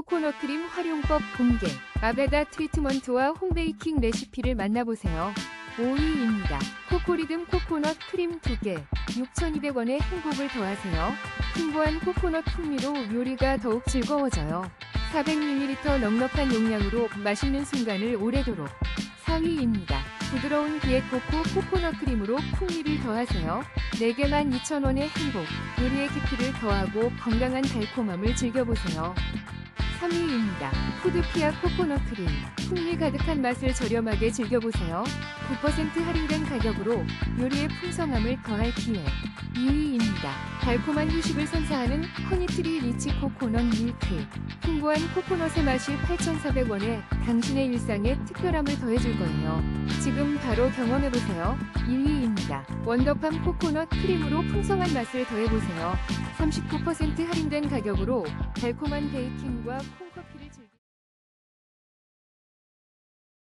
코코넛 크림 활용법 공개. 아베다 트리트먼트와 홈베이킹 레시피를 만나보세요. 5위입니다. 코코리듬 코코넛 크림 2개. 6,200원의 행복을 더하세요. 풍부한 코코넛 풍미로 요리가 더욱 즐거워져요. 400ml 넉넉한 용량으로 맛있는 순간을 오래도록. 4위입니다. 부드러운 기획 코코 코코넛 크림으로 풍미를 더하세요. 4개만 2,000원의 행복. 요리의 깊이를 더하고 건강한 달콤함을 즐겨보세요. 3위입니다. 푸드피아 코코넛 크림. 풍미 가득한 맛을 저렴하게 즐겨보세요. 9% 할인된 가격으로 요리의 풍성함을 더할 기회. 2위입니다. 달콤한 휴식을 선사하는 허니트리 리치 코코넛 밀크. 풍부한 코코넛의 맛이 8,400원에 당신의 일상에 특별함을 더해줄 거예요. 지금 바로 경험해보세요. 1위 입니다. 원더팜 코코넛 크림으로 풍성한 맛을 더해보세요. 39% 할인된 가격으로 달콤한 베이킹과 콩